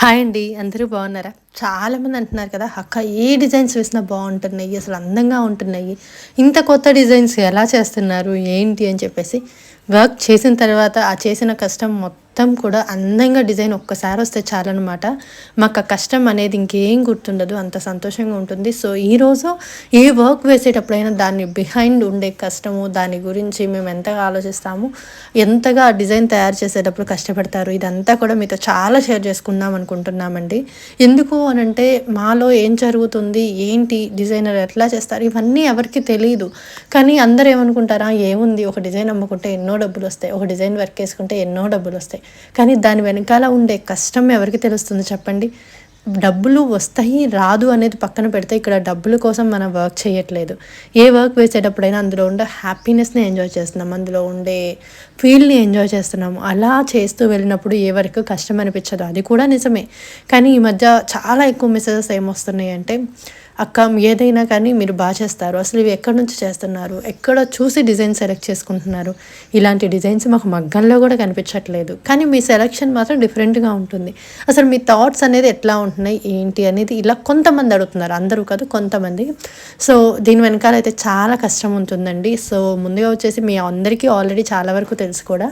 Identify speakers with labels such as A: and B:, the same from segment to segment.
A: Hi అండి అందరూ బాగున్నారా? చాలామంది అంటున్నారు కదా అక్క ఏ డిజైన్స్ వేసినా బాగుంటున్నాయి అసలు అందంగా ఉంటున్నాయి ఇంత కొత్త డిజైన్స్ ఎలా చేస్తున్నారు ఏంటి అని చెప్పేసి వర్క్ చేసిన తర్వాత ఆ చేసిన కష్టం మొత్తం మొత్తం కూడా అందంగా డిజైన్ ఒక్కసారి వస్తే చాలన్నమాట. మాకు ఆ కష్టం అనేది ఇంకేం గుర్తుండదు. అంత సంతోషంగా ఉంటుంది. సో ఈరోజు ఏ వర్క్ వేసేటప్పుడైనా దాన్ని బిహైండ్ ఉండే కష్టము దాని గురించి మేము ఎంతగా ఆలోచిస్తాము ఎంతగా ఆ డిజైన్ తయారు చేసేటప్పుడు కష్టపడతారు ఇదంతా కూడా మీతో చాలా షేర్ చేసుకుందాం అనుకుంటున్నామండి. ఎందుకు అని అంటే మాలో ఏం జరుగుతుంది ఏంటి డిజైనర్ ఎట్లా చేస్తారు ఇవన్నీ ఎవరికి తెలియదు కానీ అందరూ ఏమనుకుంటారా ఏముంది ఒక డిజైన్ అమ్ముకుంటే ఎన్నో డబ్బులు వస్తాయి ఒక డిజైన్ వర్క్ వేసుకుంటే ఎన్నో డబ్బులు వస్తాయి. కానీ దాని వెనకాల ఉండే కష్టం ఎవరికి తెలుస్తుంది చెప్పండి? డబ్బులు వస్తాయి రాదు అనేది పక్కన పెడితే ఇక్కడ డబ్బుల కోసం మనం వర్క్ చేయట్లేదు. ఏ వర్క్ వేసేటప్పుడైనా అందులో ఉండే హ్యాపీనెస్ని ఎంజాయ్ చేస్తున్నాం. అందులో ఉండే ఫీల్ని ఎంజాయ్ చేస్తున్నాము. అలా చేస్తూ వెళ్ళినప్పుడు ఏ వరకు కష్టం అనిపించదు. అది కూడా నిజమే. కానీ ఈ మధ్య చాలా ఎక్కువ మెసేజెస్ ఏమొస్తున్నాయి అంటే అక్క ఏదైనా కానీ మీరు బాగా చేస్తారు. అసలు ఇవి ఎక్కడి నుంచి చేస్తున్నారు? ఎక్కడ చూసి డిజైన్ సెలెక్ట్ చేసుకుంటున్నారు? ఇలాంటి డిజైన్స్ మాకు మగ్గంలో కూడా కనిపించట్లేదు. కానీ మీ సెలెక్షన్ మాత్రం డిఫరెంట్గా ఉంటుంది. అసలు మీ థాట్స్ అనేది ఎట్లా ఉంటున్నాయి ఏంటి అనేది ఇలా కొంతమంది అడుగుతున్నారు. అందరూ కాదు కొంతమంది. సో దీని వెనకాల అయితే చాలా కష్టం ఉంటుందండి. సో ముందుగా వచ్చేసి మీ అందరికీ ఆల్రెడీ చాలా వరకు తెలుసు కూడా.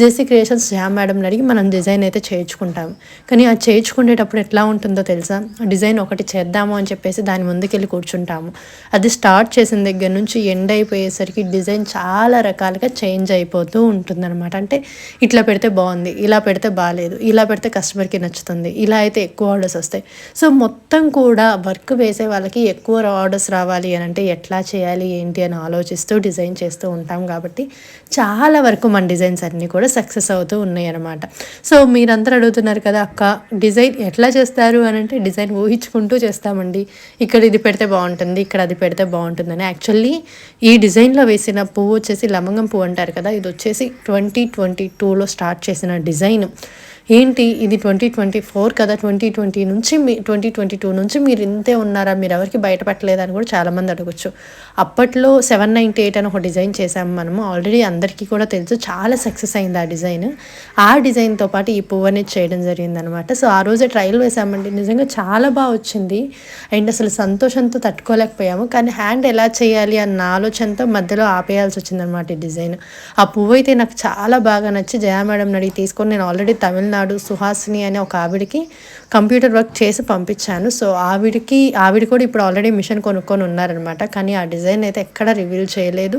A: జేసీ క్రియేషన్స్ జామ్ మేడం అడిగి మనం డిజైన్ అయితే చేయించుకుంటాం. కానీ ఆ చేయించుకునేటప్పుడు ఎట్లా ఉంటుందో తెలుసా? డిజైన్ ఒకటి చేద్దాము అని చెప్పేసి దాని ముందుకెళ్ళి కూర్చుంటాము. అది స్టార్ట్ చేసిన దగ్గర నుంచి ఎండ్ అయిపోయేసరికి డిజైన్ చాలా రకాలుగా చేంజ్ అయిపోతూ ఉంటుందన్నమాట. అంటే ఇట్లా పెడితే బాగుంది ఇలా పెడితే బాగాలేదు ఇలా పెడితే కస్టమర్కి నచ్చుతుంది ఇలా అయితే ఎక్కువ ఆర్డర్స్ వస్తాయి. సో మొత్తం కూడా వర్క్ వేసే వాళ్ళకి ఎక్కువ ఆర్డర్స్ రావాలి అని అంటే ఎట్లా చేయాలి ఏంటి అని ఆలోచిస్తూ డిజైన్ చేస్తూ ఉంటాం కాబట్టి చాలా వరకు మన డిజైన్స్ అన్నీ కూడా సక్సెస్ అవుతూ ఉన్నాయి అనమాట సో మీరందరూ అడుగుతున్నారు కదా అక్క డిజైన్ ఎట్లా చేస్తారు? అని అంటే డిజైన్ ఊహించుకుంటూ చేస్తామండి. ఇక్కడ ఇక్కడ ఇది పెడితే బాగుంటుంది ఇక్కడ అది పెడితే బాగుంటుందని యాక్చువల్లీ ఈ డిజైన్లో వేసిన పువ్వు వచ్చేసి లవంగం పువ్వు అంటారు కదా ఇది వచ్చేసి ట్వంటీ ట్వంటీ టూలో స్టార్ట్ చేసిన డిజైన్. ఏంటి ఇది ట్వంటీ ట్వంటీ ఫోర్ కదా? ట్వంటీ ట్వంటీ నుంచి మీ ట్వంటీ ట్వంటీ టూ నుంచి మీరు ఇంతే ఉన్నారా? మీరు ఎవరికి బయటపట్టలేదని కూడా చాలామంది అడగచ్చు. అప్పట్లో సెవెన్ నైంటీ ఎయిట్ అని ఒక డిజైన్ చేసాము మనము. ఆల్రెడీ అందరికీ కూడా తెలుసు చాలా సక్సెస్ అయింది ఆ డిజైన్. ఆ డిజైన్తో పాటు ఈ పువ్వు అనేది చేయడం జరిగిందనమాట సో ఆ రోజే ట్రయల్ వేసామండి నిజంగా చాలా బాగా వచ్చింది. అండ్ అసలు సంతోషంతో తట్టుకోలేకపోయాము. కానీ హ్యాండ్ ఎలా చేయాలి అన్న ఆలోచనతో మధ్యలో ఆపేయాల్సి వచ్చిందనమాట ఈ డిజైన్. ఆ పువ్వు అయితే నాకు చాలా బాగా నచ్చి జయా మేడం అడిగి తీసుకొని నేను ఆల్రెడీ తమిళనాడు నాడు సుహాసిని అనే ఒక ఆవిడకి కంప్యూటర్ వర్క్ చేసి పంపించాను. సో ఆవిడికి ఆవిడ కూడా ఇప్పుడు ఆల్రెడీ మిషన్ కొనుక్కొని ఉన్నారనమాట. కానీ ఆ డిజైన్ అయితే ఎక్కడ రివీల్ చేయలేదు.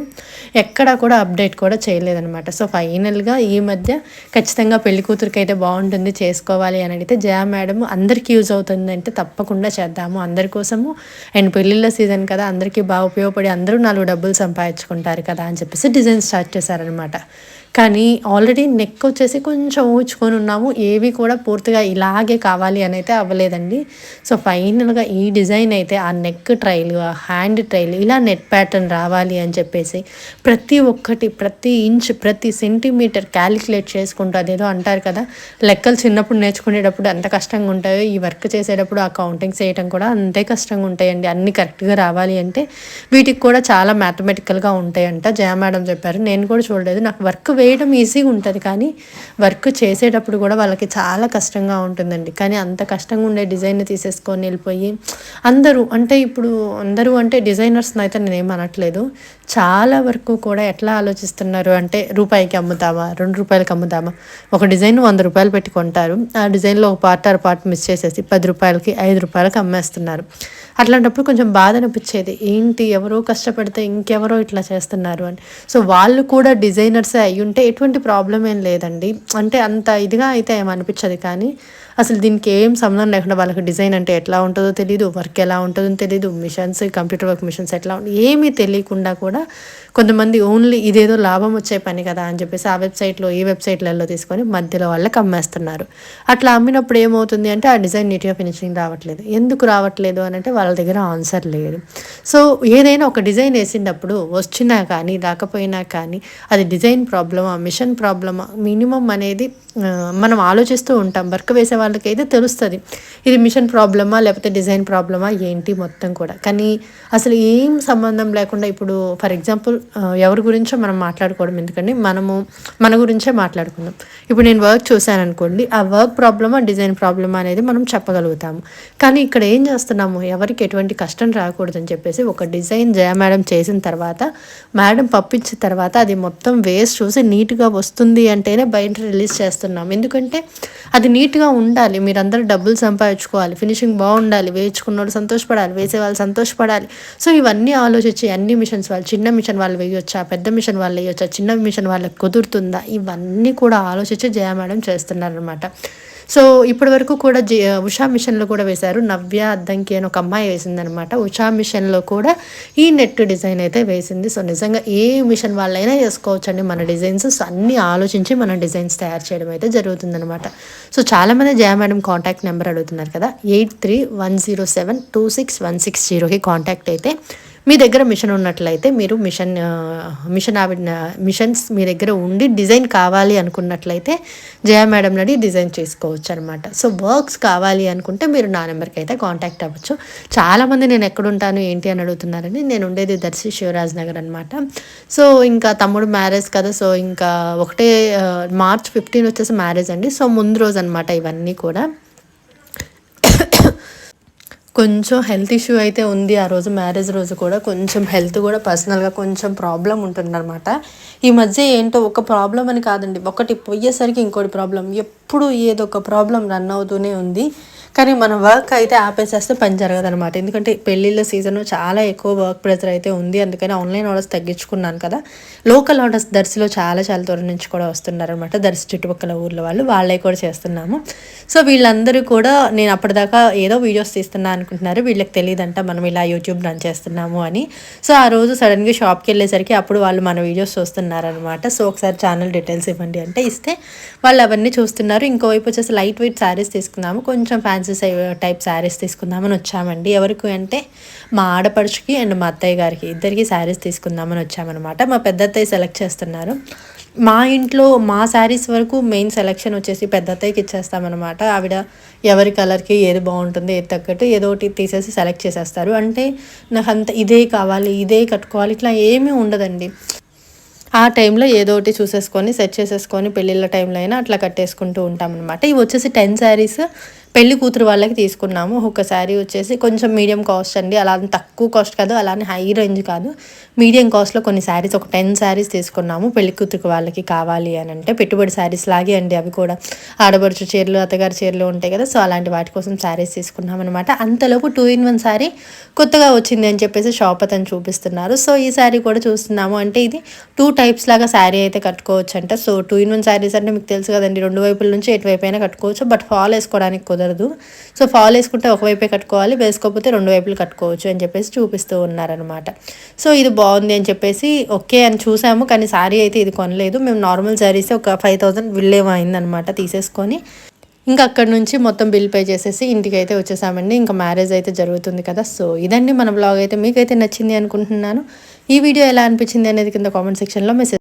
A: ఎక్కడ కూడా అప్డేట్ కూడా చేయలేదనమాట. సో ఫైనల్గా ఈ మధ్య ఖచ్చితంగా పెళ్ళి కూతురికి అయితే బాగుంటుంది చేసుకోవాలి అని అడిగితే జయా మేడం అందరికీ యూజ్ అవుతుంది అంటే తప్పకుండా చేద్దాము. అందరి కోసము అండ్ పెళ్ళిళ్ళ సీజన్ కదా అందరికీ బాగా ఉపయోగపడి అందరూ నాలుగు డబ్బులు సంపాదించుకుంటారు కదా అని చెప్పేసి డిజైన్ స్టార్ట్ చేశారనమాట. కానీ ఆల్రెడీ నెక్ వచ్చేసి కొంచెం ఊచుకొని ఉన్నాము. ఏవి కూడా పూర్తిగా ఇలాగే కావాలి అని అయితే అవ్వలేదండి. సో ఫైనల్గా ఈ డిజైన్ అయితే ఆ నెక్ ట్రైల్ ఆ హ్యాండ్ ట్రైల్ ఇలా నెట్ ప్యాటర్న్ రావాలి అని చెప్పేసి ప్రతి ఒక్కటి ప్రతి ఇంచ్ ప్రతి సెంటీమీటర్ క్యాలిక్యులేట్ చేసుకుంటూ అదేదో అంటారు కదా లెక్కలు చిన్నప్పుడు నేర్చుకునేటప్పుడు ఎంత కష్టంగా ఉంటాయో ఈ వర్క్ చేసేటప్పుడు ఆ కౌంటింగ్ చేయడం కూడా అంతే కష్టంగా ఉంటాయండి. అన్ని కరెక్ట్గా రావాలి అంటే వీటికి కూడా చాలా మ్యాథమెటికల్గా ఉంటాయంట. జయ మేడం చెప్పారు. నేను కూడా చూడలేదు. నాకు వర్క్ చేయడం ఈజీగా ఉంటుంది. కానీ వర్క్ చేసేటప్పుడు కూడా వాళ్ళకి చాలా కష్టంగా ఉంటుందండి. కానీ అంత కష్టంగా ఉండే డిజైన్ తీసేసుకొని వెళ్ళిపోయి అందరూ అంటే ఇప్పుడు అందరూ అంటే డిజైనర్స్ని అయితే నేనేం అనట్లేదు. చాలా వరకు కూడా ఎట్లా ఆలోచిస్తున్నారు అంటే రూపాయికి అమ్ముతామా? రెండు రూపాయలకి అమ్ముతామా? ఒక డిజైన్ వంద రూపాయలు పెట్టుకుంటారు ఆ డిజైన్లో ఒక పార్ట్ ఆర్ పార్ట్ మిస్ చేసేసి పది రూపాయలకి ఐదు రూపాయలకి అమ్మేస్తున్నారు. అట్లాంటప్పుడు కొంచెం బాధ అనిపించేది ఏంటి? ఎవరో కష్టపడితే ఇంకెవరో ఇట్లా చేస్తున్నారు అని. సో వాళ్ళు కూడా డిజైనర్సే అయ్యి ఉంటే ఎటువంటి ప్రాబ్లం ఏం లేదండి. అంటే అంత ఇదిగా అయితే ఏమనిపించదు కానీ అసలు దీనికి ఏం సంబంధం లేకుండా వాళ్ళకి డిజైన్ అంటే ఎట్లా ఉంటుందో తెలియదు వర్క్ ఎలా ఉంటుందో తెలియదు మిషన్స్ కంప్యూటర్ వర్క్ మిషన్స్ ఎట్లా ఉంటుంది ఏమీ తెలియకుండా కూడా కొంతమంది ఓన్లీ ఇదేదో లాభం వచ్చే పని కదా అని చెప్పేసి ఆ వెబ్సైట్లో ఈ వెబ్సైట్లలో తీసుకొని మధ్యలో వాళ్ళకి అమ్మేస్తున్నారు. అట్లా అమ్మినప్పుడు ఏమవుతుంది అంటే ఆ డిజైన్ నీట్గా ఫినిషింగ్ రావట్లేదు. ఎందుకు రావట్లేదు అని అంటే వాళ్ళ దగ్గర ఆన్సర్ లేదు. సో ఏదైనా ఒక డిజైన్ వేసినప్పుడు వచ్చినా కానీ రాకపోయినా కానీ అది డిజైన్ ప్రాబ్లమా మిషన్ ప్రాబ్లమా మినిమం అనేది మనం ఆలోచిస్తూ ఉంటాం. వర్క్ వేసే వాళ్ళకైతే తెలుస్తుంది. ఇది మిషన్ ప్రాబ్లమా లేకపోతే డిజైన్ ప్రాబ్లమా ఏంటి మొత్తం కూడా. కానీ అసలు ఏం సంబంధం లేకుండా ఇప్పుడు ఫర్ ఎగ్జాంపుల్ ఎవరి గురించో మనం మాట్లాడుకోవడం ఎందుకండి? మనము మన గురించే మాట్లాడుకుందాం. ఇప్పుడు నేను వర్క్ చూశాను అనుకోండి ఆ వర్క్ ప్రాబ్లమా డిజైన్ ప్రాబ్లమా అనేది మనం చెప్పగలుగుతాము. కానీ ఇక్కడ ఏం చేస్తున్నాము? ఎవరికి ఎటువంటి కష్టం రాకూడదని చెప్పేసి ఒక డిజైన్ జయ మేడం చేసిన తర్వాత మేడం పంపించిన తర్వాత అది మొత్తం వేస్ట్ చూసి నీట్గా వస్తుంది అంటేనే బయట రిలీజ్ చేస్తున్నాం. ఎందుకంటే అది నీట్గా ఉండాలి మీరందరూ డబ్బులు సంపాదించుకోవాలి. ఫినిషింగ్ బాగుండాలి. వేయించుకున్నోడు సంతోషపడాలి. వేసే వాళ్ళు సంతోషపడాలి. సో ఇవన్నీ ఆలోచించి అన్ని మిషన్స్ వాళ్ళు చిన్న మిషన్ వాళ్ళు వేయొచ్చా? పెద్ద మిషన్ వాళ్ళు వేయొచ్చా? చిన్న మిషన్ వాళ్ళకి కుదురుతుందా? ఇవన్నీ కూడా ఆలోచించి జయ మేడం చేస్తున్నారనమాట సో ఇప్పటి వరకు కూడా జి ఉషా మిషన్లో కూడా వేశారు. నవ్య అద్దంకి అని ఒక అమ్మాయి వేసిందనమాట ఉషా మిషన్లో కూడా ఈ నెట్ డిజైన్ అయితే వేసింది. సో నిజంగా ఏ మిషన్ వాళ్ళైనా చేసుకోవచ్చండి. మన డిజైన్స్ సో అన్నీ ఆలోచించి మనం డిజైన్స్ తయారు చేయడం అయితే జరుగుతుందనమాట సో చాలామంది జయా మేడం కాంటాక్ట్ నెంబర్ అడుగుతున్నారు కదా. Eight three one zero seven two six one six జీరోకి కాంటాక్ట్ అయితే మీ దగ్గర మిషన్ ఉన్నట్లయితే మీరు మిషన్ మిషన్ ఆవిడ మిషన్స్ మీ దగ్గర ఉండి డిజైన్ కావాలి అనుకున్నట్లయితే జయ మేడం నడి డిజైన్ చేసుకోవచ్చు అనమాట సో వర్క్స్ కావాలి అనుకుంటే మీరు నా నెంబర్కి అయితే కాంటాక్ట్ అవ్వచ్చు. చాలామంది నేను ఎక్కడుంటాను ఏంటి అని అడుగుతున్నారని నేను ఉండేది దర్శి శివరాజ్ నగర్ అనమాట సో ఇంకా తమ్ముడు మ్యారేజ్ కదా సో ఇంకా ఒకటే మార్చ్ ఫిఫ్టీన్ వచ్చేసి మ్యారేజ్ అండి. సో ముందు రోజు అనమాట ఇవన్నీ కూడా. కొంచెం హెల్త్ ఇష్యూ అయితే ఉంది ఆ రోజు మ్యారేజ్ రోజు కూడా. కొంచెం హెల్త్ కూడా పర్సనల్గా కొంచెం ప్రాబ్లం ఉంటుందన్నమాట. ఈ మధ్య ఏంటో ఒక ప్రాబ్లం అని కాదండి. ఒకటి పోయేసరికి ఇంకోటి ప్రాబ్లం ఎప్పుడు ఏదో ఒక ప్రాబ్లం రన్ అవుతూనే ఉంది. కానీ మన వర్క్ అయితే ఆపేసేస్తే పని జరగదు అనమాట ఎందుకంటే పెళ్ళిళ్ళ సీజన్ చాలా ఎక్కువ వర్క్ ప్రెజర్ అయితే ఉంది. అందుకని ఆన్లైన్ ఆర్డర్స్ తగ్గించుకున్నాను కదా. లోకల్ ఆర్డర్స్ దర్శిలో చాలా చాలా దూరం నుంచి కూడా వస్తున్నారనమాట దర్శి చుట్టుపక్కల ఊర్ల వాళ్ళు. వాళ్ళే కూడా చేస్తున్నాము. సో వీళ్ళందరూ కూడా నేను అప్పటిదాకా ఏదో వీడియోస్ తీస్తున్నాను అనుకుంటున్నారు. వీళ్ళకి తెలియదంట మనం ఇలా యూట్యూబ్ రన్ చేస్తున్నాము అని. సో ఆ రోజు సడన్గా షాప్కి వెళ్ళేసరికి అప్పుడు వాళ్ళు మన వీడియోస్ చూస్తున్నారనమాట సో ఒకసారి ఛానల్ డీటెయిల్స్ ఇవ్వండి అంటే ఇస్తే వాళ్ళు అవన్నీ చూస్తున్నారు. ఇంకోవైపు వచ్చేసి లైట్ వెయిట్ శారీస్ తీసుకుందాము. కొంచెం ఫ్యాన్సీ టైప్ శారీస్ తీసుకుందామని వచ్చామండి. ఎవరికి అంటే మా ఆడపడుచుకి అండ్ మా అత్తయ్య గారికి ఇద్దరికి శారీస్ తీసుకుందామని వచ్చామన్నమాట. మా పెద్ద అత్తయ్య సెలెక్ట్ చేస్తున్నారు. మా ఇంట్లో మా శారీస్ వరకు మెయిన్ సెలెక్షన్ వచ్చేసి పెద్ద అత్తయ్యకి ఇచ్చేస్తామన్నమాట. ఆవిడ ఎవరి కలర్కి ఏది బాగుంటుంది ఏది తగ్గట్టు ఏదో ఒకటి తీసేసి సెలెక్ట్ చేసేస్తారు. అంటే నాకు అంత ఇదే కావాలి ఇదే కట్టుకోవాలి ఇట్లా ఏమీ ఉండదండి. ఆ టైంలో ఏదో ఒకటి చూసేసుకొని సెట్ చేసేసుకొని పెళ్ళిళ్ళ టైంలో అయినా అట్లా కట్టేసుకుంటూ ఉంటాం అనమాట ఇవి వచ్చేసి టెన్ శారీస్. పెళ్ళి కూతురు వాళ్ళకి తీసుకున్నాము. ఒక శారీ వచ్చేసి కొంచెం మీడియం కాస్ట్ అండి. అలా తక్కువ కాస్ట్ కాదు అలానే హై రేంజ్ కాదు. మీడియం కాస్ట్లో కొన్ని శారీస్ ఒక టెన్ శారీస్ తీసుకున్నాము. పెళ్ళి కూతురు వాళ్ళకి కావాలి అని అంటే పెట్టుబడి శారీస్ లాగే అండి అవి కూడా. ఆడబడుచు చీరలు అత్తగారి చీరలు ఉంటాయి కదా సో అలాంటి వాటి కోసం శారీస్ తీసుకున్నాం అనమాట అంతలోపు టూ ఇన్ వన్ శారీ కొత్తగా వచ్చింది అని చెప్పేసి షాప్ అతను చూపిస్తున్నారు. సో ఈ శారీ కూడా చూస్తున్నాము అంటే ఇది టూ టైప్స్ లాగా శారీ అయితే కట్టుకోవచ్చు అంట so two in one saris అంటే మీకు తెలుసు కదండి రెండు వైపుల నుంచి ఎటువైపు అయినా కట్టుకోవచ్చు. బట్ ఫాల్ వేసుకోవడానికి కుదరదు. సో ఫాల్ వేసుకుంటే ఒకవైపే కట్టుకోవాలి వేసుకోకపోతే రెండు వైపులు కట్టుకోవచ్చు అని చెప్పేసి చూపిస్తూ ఉన్నారనమాట సో ఇది బాగుంది అని చెప్పేసి ఓకే అని చూసాము కానీ శారీ అయితే ఇది కొనలేదు. మేము నార్మల్ శారీస్ ఒక ఫైవ్ థౌసండ్ బిల్లేమో తీసేసుకొని. ఇంకా అక్కడ నుంచి మొత్తం బిల్ పే చేసేసి ఇంటికి అయితే వచ్చేసామండి. ఇంకా మ్యారేజ్ అయితే జరుగుతుంది కదా. సో ఇదండి మన బ్లాగ్ అయితే. మీకైతే నచ్చింది అనుకుంటున్నాను. ఈ వీడియో ఎలా అనిపించింది అనేది కింద కామెంట్ సెక్షన్లో మెసేజ్